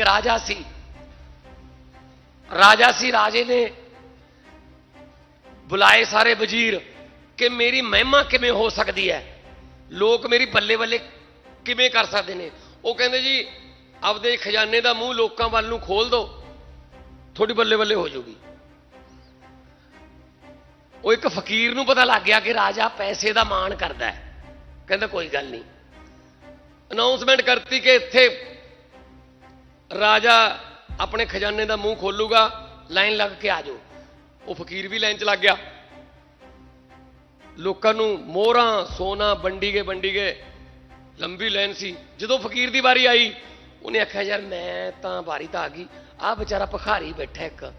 ਇੱਕ ਰਾਜਾ ਸੀ। ਰਾਜਾ ਸੀ, ਰਾਜੇ ਨੇ ਬੁਲਾਏ ਸਾਰੇ ਵਜ਼ੀਰ ਕਿ ਮੇਰੀ ਮਹਿਮਾ ਕਿਵੇਂ ਹੋ ਸਕਦੀ ਹੈ? ਲੋਕ ਮੇਰੀ ਬੱਲੇ ਬੱਲੇ ਕਿਵੇਂ ਕਰ ਸਕਦੇ ਨੇ? ਉਹ ਕਹਿੰਦੇ ਜੀ, ਆਪਦੇ ਖਜ਼ਾਨੇ ਦਾ ਮੂੰਹ ਲੋਕਾਂ ਵੱਲ ਨੂੰ ਖੋਲ ਦਿਓ ਤੁਹਾਡੀ ਬੱਲੇ ਬੱਲੇ ਹੋ ਜਾਊਗੀ। ਉਹ ਇੱਕ ਫਕੀਰ ਨੂੰ ਪਤਾ ਲੱਗ ਗਿਆ ਕਿ ਰਾਜਾ ਪੈਸੇ ਦਾ ਮਾਣ ਕਰਦਾ ਹੈ। ਕਹਿੰਦਾ ਕੋਈ ਗੱਲ ਨਹੀਂ। ਅਨਾਉਂਸਮੈਂਟ ਕਰਤੀ ਕਿ ਇੱਥੇ ਰਾਜਾ ਆਪਣੇ ਖਜ਼ਾਨੇ ਦਾ ਮੂੰਹ ਖੋਲੂਗਾ, ਲਾਈਨ ਲੱਗ ਕੇ ਆ ਜਾਓ। ਉਹ ਫਕੀਰ ਵੀ ਲਾਈਨ 'ਚ ਲੱਗ ਗਿਆ। ਲੋਕਾਂ ਨੂੰ ਮੋਹਰਾਂ, ਸੋਨਾ ਵੰਡੀ ਗਏ ਵੰਡੀ ਗਏ ਲੰਬੀ ਲਾਈਨ ਸੀ। ਜਦੋਂ ਫਕੀਰ ਦੀ ਵਾਰੀ ਆਈ, ਉਹਨੇ ਆਖਿਆ, ਯਾਰ, ਮੈਂ ਤਾਂ ਵਾਰੀ ਤਾਂ ਆ ਗਈ। ਆ ਵਿਚਾਰਾ ਭਖਾਰੀ ਬੈਠਾ ਇੱਕ।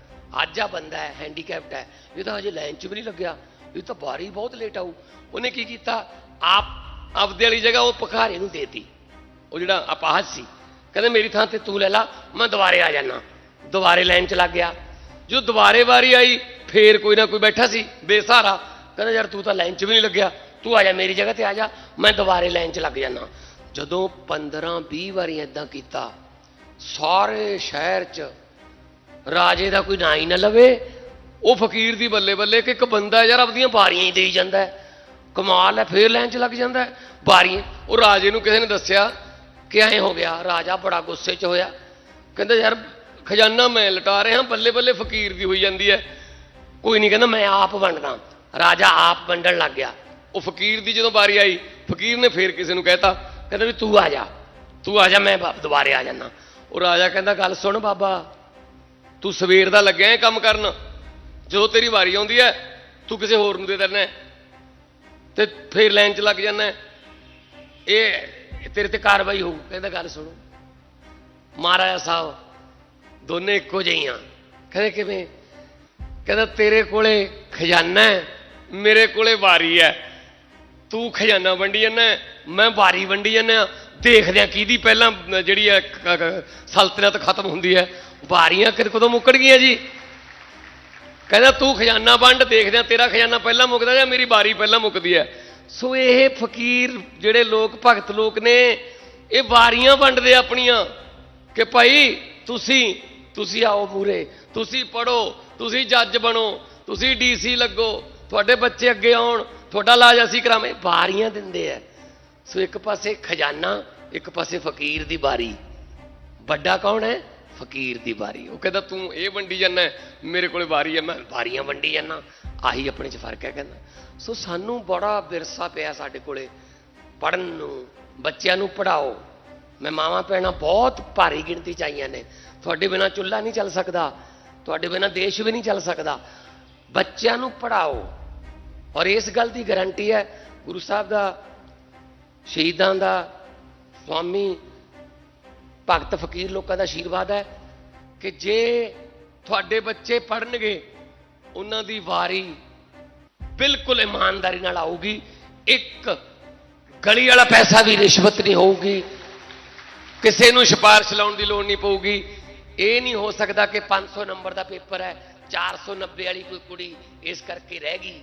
ਅੱਜ ਆ ਬੰਦਾ ਹੈ ਹੈਂਡੀਕੈਪਟ ਹੈ। ਇਹ ਤਾਂ ਹਜੇ ਲਾਈਨ 'ਚ ਵੀ ਨਹੀਂ ਲੱਗਿਆ। ਇਹ ਤਾਂ ਵਾਰੀ ਬਹੁਤ ਲੇਟ ਆਊ। ਉਹਨੇ ਕੀ ਕੀਤਾ? ਆਪ ਆਪਦੇ ਵਾਲੀ ਜਗ੍ਹਾ ਉਹ ਭਖਾਰੀ ਨੂੰ ਦੇਤੀ। ਉਹ ਜਿਹੜਾ ਅਪਾਹਜ ਸੀ। ਕਹਿੰਦੇ, ਮੇਰੀ ਥਾਂ ਤੇ ਤੂੰ ਲੈ ਲਾ, ਮੈਂ ਦੁਬਾਰੇ ਆ ਜਾਣਾ ਦੁਬਾਰੇ ਲਾਈਨ 'ਚ ਲੱਗ ਗਿਆ। ਜੋ ਦੁਬਾਰੇ ਵਾਰੀ ਆਈ, ਫੇਰ ਕੋਈ ਨਾ ਕੋਈ ਬੈਠਾ ਸੀ, ਬੇਸਹਾਰਾ। ਕਹਿੰਦਾ, ਯਾਰ, ਤੂੰ ਤਾਂ ਲਾਈਨ 'ਚ ਵੀ ਨਹੀਂ ਲੱਗਿਆ। ਤੂੰ ਆ ਜਾ, ਮੇਰੀ ਜਗ੍ਹਾ ਤੇ ਆ ਜਾ, ਮੈਂ ਦੁਬਾਰੇ ਲਾਈਨ 'ਚ ਲੱਗ ਜਾਣਾ ਜਦੋਂ 15 20 ਵਾਰੀ ਇਦਾਂ ਕੀਤਾ, ਸਾਰੇ ਸ਼ਹਿਰ 'ਚ ਰਾਜੇ ਦਾ ਕੋਈ ਨਾਂ ਹੀ ਨਾ ਲਵੇ। ਉਹ ਫਕੀਰ ਦੀ ਬੱਲੇ ਬੱਲੇ ਕਿ ਇੱਕ ਬੰਦਾ ਯਾਰ ਆਪਦੀਆਂ ਬਾਰੀਆਂ ਹੀ ਦੇਈ ਜਾਂਦਾ ਕਮਾਲ ਹੈ, ਫੇਰ ਲਾਈਨ 'ਚ ਲੱਗ ਜਾਂਦਾ ਹੈ। ਬਾਰੀਆਂ, ਉਹ ਰਾਜੇ ਨੂੰ ਕਿਸੇ ਨੇ ਦੱਸਿਆ ਕਿ ਐਂ ਹੋ ਗਿਆ? ਰਾਜਾ ਬੜਾ ਗੁੱਸੇ 'ਚ ਹੋਇਆ। ਕਹਿੰਦਾ, ਯਾਰ, ਖਜ਼ਾਨਾ ਮੈਂ ਲਟਾ ਰਿਹਾ ਬੱਲੇ ਬੱਲੇ ਫਕੀਰ ਦੀ ਹੋਈ ਜਾਂਦੀ ਹੈ। ਕੋਈ ਨਹੀਂ ਕਹਿੰਦਾ, ਮੈਂ ਆਪ ਵੰਡਦਾ। ਰਾਜਾ ਆਪ ਵੰਡਣ ਲੱਗ ਗਿਆ। ਉਹ ਫਕੀਰ ਦੀ ਜਦੋਂ ਵਾਰੀ ਆਈ, ਫਕੀਰ ਨੇ ਫੇਰ ਕਿਸੇ ਨੂੰ ਕਹਿਤਾ, ਕਹਿੰਦਾ ਵੀ ਤੂੰ ਆ ਜਾ। ਤੂੰ ਆ ਜਾ, ਮੈਂ ਵਾ- ਦੁਬਾਰੇ ਆ ਜਾਣਾ ਉਹ ਰਾਜਾ ਕਹਿੰਦਾ, ਗੱਲ ਸੁਣ ਬਾਬਾ, ਤੂੰ ਸਵੇਰ ਦਾ ਲੱਗਿਆ ਹੈ ਕੰਮ ਕਰਨ। ਜਦੋਂ ਤੇਰੀ ਵਾਰੀ ਆਉਂਦੀ ਹੈ, ਤੂੰ ਕਿਸੇ ਹੋਰ ਨੂੰ ਦੇ ਦਿੰਦਾ ਤੇ ਫੇਰ ਲਾਈਨ 'ਚ ਲੱਗ ਜਾਂਦਾ ਇਹ ਤੇਰੇ ਤੇ ਕਾਰਵਾਈ ਹੋਊ, ਕਹਿੰਦਾ ਗੱਲ ਸੁਣੋ। ਮਹਾਰਾਜਾ ਸਾਹਿਬ ਦੋਨੇ ਇੱਕੋ ਜਿਹੀਆਂ ਕਹਿੰਦੇ ਕਿਵੇਂ? ਕਹਿੰਦਾ ਤੇਰੇ ਕੋਲੇ ਖਜ਼ਾਨਾ ਹੈ, ਮੇਰੇ ਕੋਲੇ ਵਾਰੀ ਹੈ। ਤੂੰ ਖਜ਼ਾਨਾ ਵੰਡੀ ਜਾਂਦਾ ਮੈਂ ਵਾਰੀ ਵੰਡੀ ਜਾਂਦਾ ਦੇਖਦੇ ਆ ਕਿਹਦੀ ਪਹਿਲਾਂ ਜਿਹੜੀ ਹੈ ਕ- ਸਲਤਨਤ ਖਤਮ ਹੁੰਦੀ ਹੈ। ਵਾਰੀਆਂ ਕਿਦ, ਕਦੋਂ ਮੁੱਕਣ ਗਈਆਂ ਜੀ? ਕਹਿੰਦਾ ਤੂੰ ਖਜ਼ਾਨਾ ਵੰਡ, ਦੇਖਦੇ ਆ ਤੇਰਾ ਖਜ਼ਾਨਾ ਪਹਿਲਾਂ ਮੁੱਕਦਾ ਜਾਂ ਮੇਰੀ ਵਾਰੀ ਪਹਿਲਾਂ ਮੁੱਕਦੀ ਹੈ। ਸੋ ਇਹ ਫਕੀਰ ਜਿਹੜੇ ਲੋਕ, ਭਗਤ ਲੋਕ ਨੇ, ਇਹ ਵਾਰੀਆਂ ਵੰਡਦੇ ਆਪਣੀਆਂ ਕਿ ਭਾਈ ਤੁਸੀਂ ਤੁਸੀਂ ਆਓ ਮੂਰੇ ਤੁਸੀਂ ਪੜੋ ਤੁਸੀਂ ਜੱਜ ਬਣੋ, ਤੁਸੀਂ ਡੀਸੀ ਲੱਗੋ, ਤੁਹਾਡੇ ਬੱਚੇ ਅੱਗੇ ਆਉਣ, ਤੁਹਾਡਾ ਇਲਾਜ ਅਸੀਂ ਕਰਾਵੇਂ ਵਾਰੀਆਂ ਦਿੰਦੇ ਆ। ਸੋ ਇੱਕ ਪਾਸੇ ਖਜ਼ਾਨਾ, ਇੱਕ ਪਾਸੇ ਫਕੀਰ ਦੀ ਵਾਰੀ। ਵੱਡਾ ਕੌਣ ਹੈ? ਫਕੀਰ ਦੀ ਵਾਰੀ। ਉਹ ਕਹਿੰਦਾ, ਤੂੰ ਇਹ ਵੰਡੀ ਜਾਂਦਾ ਮੇਰੇ ਕੋਲੇ ਵਾਰੀ ਹੈ, ਮੈਂ ਵਾਰੀਆਂ ਵੰਡੀ ਜਾਂਦਾ ਆਹੀ ਆਪਣੇ ਚ ਫ਼ਰਕ ਹੈ ਕਹਿੰਦਾ। ਸੋ ਸਾਨੂੰ ਬੜਾ ਵਿਰਸਾ ਪਿਆ ਸਾਡੇ ਕੋਲੇ। ਪੜਨ ਨੂੰ, ਬੱਚਿਆਂ ਨੂੰ ਪੜਾਓ ਮੈਂ ਮਾਵਾਂ ਭੈਣਾਂ ਬਹੁਤ ਭਾਰੀ ਗਿਣਤੀ ਚ ਆਈਆਂ ਨੇ। ਤੁਹਾਡੇ ਬਿਨਾ ਚੁੱਲ੍ਹਾ ਨਹੀਂ ਚੱਲ ਸਕਦਾ। ਤੁਹਾਡੇ ਬਿਨਾ ਦੇਸ਼ ਵੀ ਨਹੀਂ ਚੱਲ ਸਕਦਾ। ਬੱਚਿਆਂ ਨੂੰ ਪੜਾਓ ਔਰ ਇਸ ਗੱਲ ਦੀ ਗਾਰੰਟੀ ਹੈ, ਗੁਰੂ ਸਾਹਿਬ ਦਾ, ਸ਼ਹੀਦਾਂ ਦਾ, ਸਵਾਮੀ ਭਗਤ ਫਕੀਰ ਲੋਕਾਂ ਦਾ ਆਸ਼ੀਰਵਾਦ ਹੈ ਕਿ ਜੇ ਤੁਹਾਡੇ ਬੱਚੇ ਪੜਨਗੇ ਉਹਨਾਂ ਦੀ ਵਾਰੀ ਬਿਲਕੁਲ ਇਮਾਨਦਾਰੀ ਨਾਲ ਆਊਗੀ। ਇੱਕ ਗਲੀ ਵਾਲਾ ਪੈਸਾ ਵੀ ਰਿਸ਼ਵਤ ਨਹੀਂ ਹੋਊਗੀ। ਕਿਸੇ ਨੂੰ ਸਿਫਾਰਿਸ਼ ਲਾਉਣ ਦੀ ਲੋੜ ਨਹੀਂ ਪਊਗੀ। ਇਹ ਨਹੀਂ ਹੋ ਸਕਦਾ ਕਿ 500 ਨੰਬਰ ਦਾ ਪੇਪਰ ਹੈ 490 ਵਾਲੀ ਕੋਈ ਕੁੜੀ ਇਸ ਕਰਕੇ ਰਹਿ ਗਈ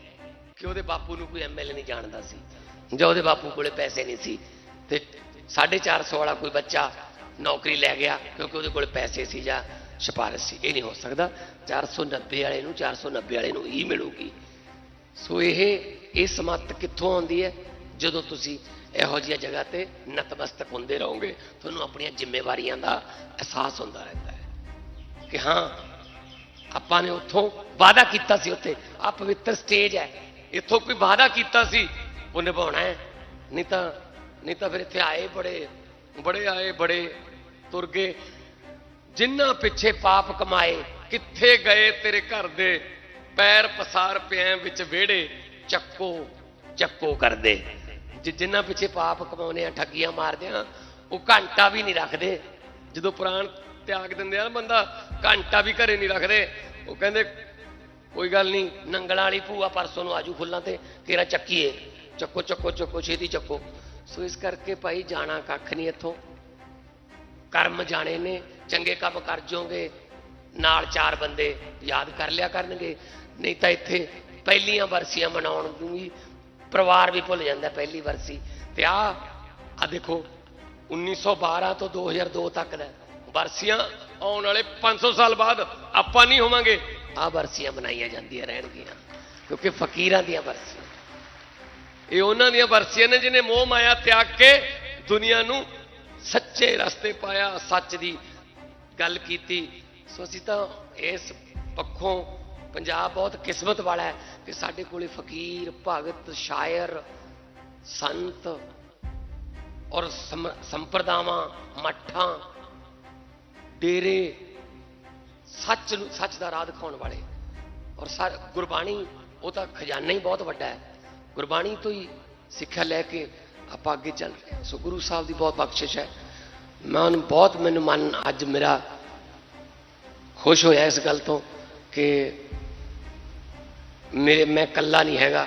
ਕਿ ਉਹਦੇ ਬਾਪੂ ਨੂੰ ਕੋਈ ਐਮਐਲਏ ਨਹੀਂ ਜਾਣਦਾ ਸੀ ਜਾਂ ਉਹਦੇ ਬਾਪੂ ਕੋਲੇ ਪੈਸੇ ਨਹੀਂ ਸੀ ਤੇ 450 ਵਾਲਾ ਕੋਈ ਬੱਚਾ ਨੌਕਰੀ ਲੈ ਗਿਆ ਕਿਉਂਕਿ ਉਹਦੇ ਕੋਲ ਪੈਸੇ ਸੀ ਜਾਂ ਸਿਫਾਰਿਸ਼ ਸੀ। ਇਹ ਨਹੀਂ ਹੋ ਸਕਦਾ 490 ਵਾਲੇ ਨੂੰ 490 ਵਾਲੇ ਨੂੰ ਹੀ ਮਿਲੂਗੀ। ਸੋ ਇਹ ਇਹ ਸਮੱਤ ਕਿੱਥੋਂ ਆਉਂਦੀ ਹੈ? ਜਦੋਂ ਤੁਸੀਂ ਇਹੋ ਜਿਹੀਆਂ ਜਗ੍ਹਾ ਤੇ ਨਤਮਸਤਕ ਹੁੰਦੇ ਰਹੋਗੇ, ਤੁਹਾਨੂੰ ਆਪਣੀਆਂ ਜ਼ਿੰਮੇਵਾਰੀਆਂ ਦਾ ਅਹਿਸਾਸ ਹੁੰਦਾ ਰਹਿੰਦਾ ਹੈ ਕਿ ਹਾਂ, ਆਪਾਂ ਨੇ ਉੱਥੋਂ ਵਾਅਦਾ ਕੀਤਾ ਸੀ ਉੱਥੇ। ਆ ਪਵਿੱਤਰ ਸਟੇਜ ਹੈ। ਇੱਥੋਂ ਕੋਈ ਵਾਅਦਾ ਕੀਤਾ ਸੀ, ਉਹ ਨਿਭਾਉਣਾ ਹੈ। ਨਹੀਂ ਤਾਂ ਨਹੀਂ ਤਾਂ ਫਿਰ ਇੱਥੇ ਆਏ ਬੜੇ ਬੜੇ ਆਏ, ਬੜੇ ਤੁਰ ਗਏ। ਜਿੰਨਾ ਪਿੱਛੇ ਪਾਪ ਕਮਾਏ, ਕਿੱਥੇ ਗਏ ਤੇਰੇ ਘਰ ਦੇ? ਪੈਰ ਪਸਾਰ ਪਿਆਂ ਵਿੱਚ ਵਿਹੜੇ, ਚੱਕੋ ਚੱਕੋ ਕਰਦੇ। ਜਿੰਨਾ ਪਿੱਛੇ ਪਾਪ ਕਮਾਉਨੇ ਆ, ਠੱਗੀਆਂ ਮਾਰਦੇ ਆ, ਉਹ ਘੰਟਾ ਵੀ ਨਹੀਂ ਰੱਖਦੇ। ਜਦੋਂ ਪ੍ਰਾਣ ਤਿਆਗ ਦਿੰਦੇ ਆ ਨਾ ਬੰਦਾ, ਘੰਟਾ ਵੀ ਘਰੇ ਨਹੀਂ ਰੱਖਦੇ। ਉਹ ਕਹਿੰਦੇ, ਕੋਈ ਗੱਲ ਨਹੀਂ, ਨੰਗਲਾਂ ਵਾਲੀ ਭੂਆ ਪਰਸੋਂ ਨੂੰ ਆਜੂ ਫੁੱਲਾਂ ਤੇ, ਤੇਰਾ ਚੱਕੀਏ। ਚੱਕੋ ਚੱਕੋ ਚੱਕੋ, ਛੇਤੀ ਚੱਕੋ। ਸੋ ਇਸ ਕਰਕੇ ਭਾਈ ਜਾਣਾ ਕੱਖ ਨਹੀਂ ਇੱਥੋਂ। ਕਰਮ ਜਾਣੇ ਨੇ ਚੰਗੇ ਕੰਮ ਕਰ ਜੋਗੇ ਨਾਲ ਚਾਰ ਬੰਦੇ ਯਾਦ ਕਰ ਲਿਆ ਕਰਨਗੇ। ਨਹੀਂ ਤਾਂ ਇੱਥੇ ਪਹਿਲੀਆਂ ਵਰਸੀਆਂ ਮਨਾਉਣ ਨੂੰ ਵੀ ਪਰਿਵਾਰ ਵੀ ਭੁੱਲ ਜਾਂਦਾ ਪਹਿਲੀ ਵਰਸੀ। ਤੇ ਆ ਆ ਦੇਖੋ 1912 ਤੋਂ 2002 ਤੱਕ ਦਾ ਬਰਸੀਆਂ ਆਉਣ ਵਾਲੇ 500 ਸਾਲ ਬਾਅਦ ਆਪਾਂ ਨਹੀਂ ਹੋਵਾਂਗੇ। ਆ ਬਰਸੀਆਂ ਮਨਾਈਆਂ ਜਾਂਦੀਆਂ ਰਹਿਣਗੀਆਂ, ਕਿਉਂਕਿ ਫਕੀਰਾਂ ਦੀਆਂ ਬਰਸੀਆਂ ਇਹ ਉਹਨਾਂ ਦੀਆਂ ਬਰਸੀਆਂ ਨੇ ਜਿਹਨੇ ਮੋਹ ਮਾਇਆ ਤਿਆਗ ਕੇ ਦੁਨੀਆ ਨੂੰ ਸੱਚੇ ਰਸਤੇ ਪਾਇਆ, ਸੱਚ ਦੀ ਗੱਲ ਕੀਤੀ, ਸੋ ਅਸੀਂ ਤਾਂ ਇਸ ਪੱਖੋਂ ਪੰਜਾਬ ਬਹੁਤ ਕਿਸਮਤ ਵਾਲਾ ਹੈ ਕਿ ਸਾਡੇ ਕੋਲੇ ਫਕੀਰ, ਭਗਤ, ਸ਼ਾਇਰ, ਸੰਤ ਔਰ ਸਮ- ਸੰਪਰਦਾਵਾਂ, ਮੱਠਾਂ, ਡੇਰੇ ਸੱਚ ਨੂੰ, ਸੱਚ ਦਾ ਰਾਹ ਦਿਖਾਉਣ ਵਾਲੇ। ਔਰ ਸਾ ਗੁਰਬਾਣੀ ਉਹ ਤਾਂ ਖਜ਼ਾਨਾ ਹੀ ਬਹੁਤ ਵੱਡਾ ਹੈ। ਗੁਰਬਾਣੀ ਤੋਂ ਹੀ ਸਿੱਖਿਆ ਲੈ ਕੇ ਆਪਾਂ ਅੱਗੇ ਚੱਲ ਰਹੇ ਹਾਂ। ਸੋ ਗੁਰੂ ਸਾਹਿਬ ਦੀ ਬਹੁਤ ਬਖਸ਼ਿਸ਼ ਹੈ। ਮੈਂ ਉਹਨੂੰ ਬਹੁਤ ਮੈਨੂੰ ਮਨ ਅੱਜ ਮੇਰਾ ਖੁਸ਼ ਹੋਇਆ ਇਸ ਗੱਲ ਤੋਂ ਕਿ ਮੇਰੇ ਮੈਂ ਕੱਲਾ ਨਹੀਂ ਹੈਗਾ,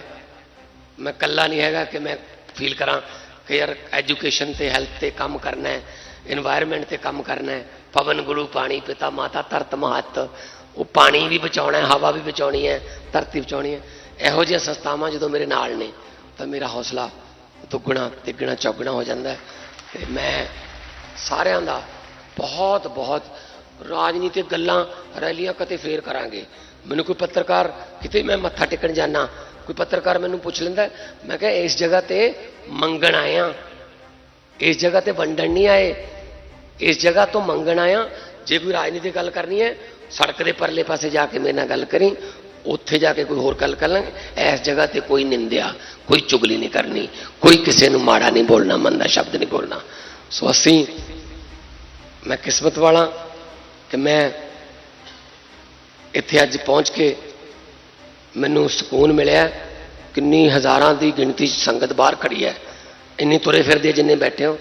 ਮੈਂ ਕੱਲਾ ਨਹੀਂ ਹੈਗਾ ਕਿ ਮੈਂ ਫੀਲ ਕਰਾਂ ਕਿ ਯਾਰ ਐਜੂਕੇਸ਼ਨ ਤੇ ਹੈਲਥ ਤੇ ਕੰਮ ਕਰਨਾ ਹੈ এনवायरमेंट ਤੇ ਕੰਮ ਕਰਨਾ ਹੈ, ਪਵਨ, ਗੁਰੂ, ਪਾਣੀ, ਪਿਤਾ, ਮਾਤਾ, ਧਰਤ, ਮਹੱਤ, ਉਹ ਪਾਣੀ ਵੀ ਬਚਾਉਣਾ ਹੈ, ਹਵਾ ਵੀ ਬਚਾਉਣੀ ਹੈ, ਧਰਤੀ ਬਚਾਉਣੀ ਹੈ, ਇਹੋ ਜਿਹੀਆਂ ਸੰਸਥਾਵਾਂ ਜਦੋਂ ਮੇਰੇ ਨਾਲ ਨੇ ਤਾਂ ਮੇਰਾ ਹੌਸਲਾ ਦੁੱਗਣਾ, ਤਿੱਗਣਾ, ਚੌਗਣਾ ਹੋ ਜਾਂਦਾ ਹੈ ਤੇ ਮੈਂ ਸਾਰਿਆਂ ਦਾ ਬਹੁਤ ਬਹੁਤ ਰਾਜਨੀਤਿਕ ਗੱਲਾਂ, ਰੈਲੀਆਂ ਕਦੇ ਫੇਰ ਕਰਾਂਗੇ। ਮੈਨੂੰ ਕੋਈ ਪੱਤਰਕਾਰ ਕਿਤੇ ਮੈਂ ਮੱਥਾ ਟੇਕਣ ਜਾਣਾ ਕੋਈ ਪੱਤਰਕਾਰ ਮੈਨੂੰ ਪੁੱਛ ਲੈਂਦਾ, ਮੈਂ ਕਿਹਾ, ਇਸ ਜਗ੍ਹਾ ਤੇ ਮੰਗਣ ਆਇਆ ਇਸ ਜਗ੍ਹਾ ਤੇ ਵੰਡਣ ਨਹੀਂ ਆਏ। ਇਸ ਜਗ੍ਹਾ ਤੋਂ ਮੰਗਣ ਆਇਆ ਜੇ ਕੋਈ ਰਾਜਨੀਤਿਕ ਗੱਲ ਕਰਨੀ ਹੈ, ਸੜਕ ਦੇ ਪਰਲੇ ਪਾਸੇ ਜਾ ਕੇ ਮੇਰੇ ਨਾਲ ਗੱਲ ਕਰੀ, ਉੱਥੇ ਜਾ ਕੇ ਕੋਈ ਹੋਰ ਗੱਲ ਕਰ ਲਾਂਗੇ। ਇਸ ਜਗ੍ਹਾ ਤੇ ਕੋਈ ਨਿੰਦਿਆ, ਕੋਈ ਚੁਗਲੀ ਨਹੀਂ ਕਰਨੀ, ਕੋਈ ਕਿਸੇ ਨੂੰ ਮਾੜਾ ਨਹੀਂ ਬੋਲਣਾ, ਮੰਦਾ ਸ਼ਬਦ ਨਹੀਂ ਬੋਲਣਾ। ਸੋ ਅਸੀਂ ਮੈਂ ਕਿਸਮਤ ਵਾਲਾ ਕਿ ਮੈਂ ਇੱਥੇ ਅੱਜ ਪਹੁੰਚ ਕੇ ਮੈਨੂੰ ਸਕੂਨ ਮਿਲਿਆ ਕਿੰਨੀ ਹਜ਼ਾਰਾਂ ਦੀ ਗਿਣਤੀ 'ਚ ਸੰਗਤ ਬਾਹਰ ਖੜੀ ਹੈ ਇੰਨੀ ਤੁਰੇ ਫਿਰਦੇ ਜਿੰਨੇ बैठे हो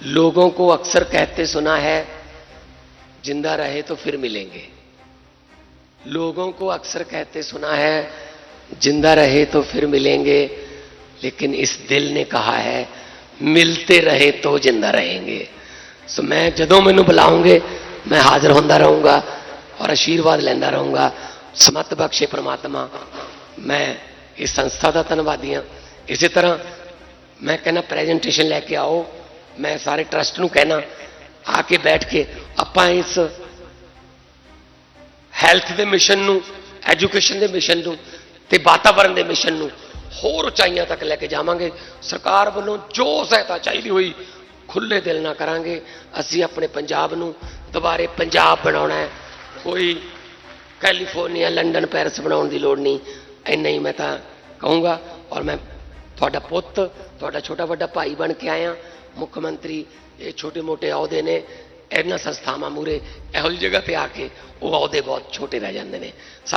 लोगों को अक्सर कहते सुना है जिंदा रहे तो फिर मिलेंगे लोगों को अक्सर कहते सुना है जिंदा रहे तो फिर मिलेंगे लेकिन इस दिल ने कहा है मिलते रहे तो जिंदा रहेंगे ਸੋ ਮੈਂ ਜਦੋਂ ਮੈਨੂੰ ਬੁਲਾਉਂਗੇ ਮੈਂ ਹਾਜ਼ਰ ਹੁੰਦਾ ਰਹੂੰਗਾ ਔਰ ਆਸ਼ੀਰਵਾਦ ਲੈਂਦਾ ਰਹੂੰਗਾ। ਸਮਤ ਬਖਸ਼ੇ ਪ੍ਰਮਾਤਮਾ, ਮੈਂ ਇਸ ਸੰਸਥਾ ਦਾ ਧੰਨਵਾਦੀ ਹਾਂ। ਇਸੇ ਤਰ੍ਹਾਂ ਮੈਂ ਕਹਿੰਦਾ ਪ੍ਰੈਜੈਂਟੇਸ਼ਨ ਲੈ ਕੇ ਆਓ। ਮੈਂ ਸਾਰੇ ਟਰਸਟ ਨੂੰ ਕਹਿਣਾ, ਆ ਕੇ ਬੈਠ ਕੇ ਆਪਾਂ ਇਸ ਹੈਲਥ ਦੇ ਮਿਸ਼ਨ ਨੂੰ ਐਜੂਕੇਸ਼ਨ ਦੇ ਮਿਸ਼ਨ ਨੂੰ ਤੇ ਵਾਤਾਵਰਣ ਦੇ ਮਿਸ਼ਨ ਨੂੰ ਹੋਰ ਉਚਾਈਆਂ ਤੱਕ ਲੈ ਕੇ ਜਾਵਾਂਗੇ। ਸਰਕਾਰ ਵੱਲੋਂ ਜੋ ਸਹਾਇਤਾ ਚਾਹੀਦੀ ਹੋਈ ਖੁੱਲੇ ਦਿਲ ਨਾਲ ਕਰਾਂਗੇ, ਅਸੀਂ ਆਪਣੇ ਪੰਜਾਬ ਨੂੰ ਦੁਬਾਰੇ ਪੰਜਾਬ ਬਣਾਉਣਾ ਹੈ। ਕੋਈ ਕੈਲੀਫੋਰਨੀਆ, ਲੰਡਨ, ਪੈਰਿਸ ਬਣਾਉਣ ਦੀ ਲੋੜ ਨਹੀਂ। ਇੰਨਾ ਹੀ ਮੈਂ ਤਾਂ ਕਹੂੰਗਾ ਔਰ ਮੈਂ ਤੁਹਾਡਾ ਪੁੱਤ, ਤੁਹਾਡਾ ਛੋਟਾ ਵੱਡਾ ਭਾਈ ਬਣ ਕੇ ਆਇਆ। ਮੁੱਖ ਮੰਤਰੀ, ਇਹ ਛੋਟੇ ਮੋਟੇ ਅਹੁਦੇ ਨੇ। ਇਹਨਾਂ ਸੰਸਥਾਵਾਂ ਮੂਰੇ ਇਹੋ ਜਿਹੀ ਜਗ੍ਹਾ ਤੇ ਆ ਕੇ ਉਹ ਅਹੁਦੇ ਬਹੁਤ ਛੋਟੇ ਰਹਿ ਜਾਂਦੇ ਨੇ।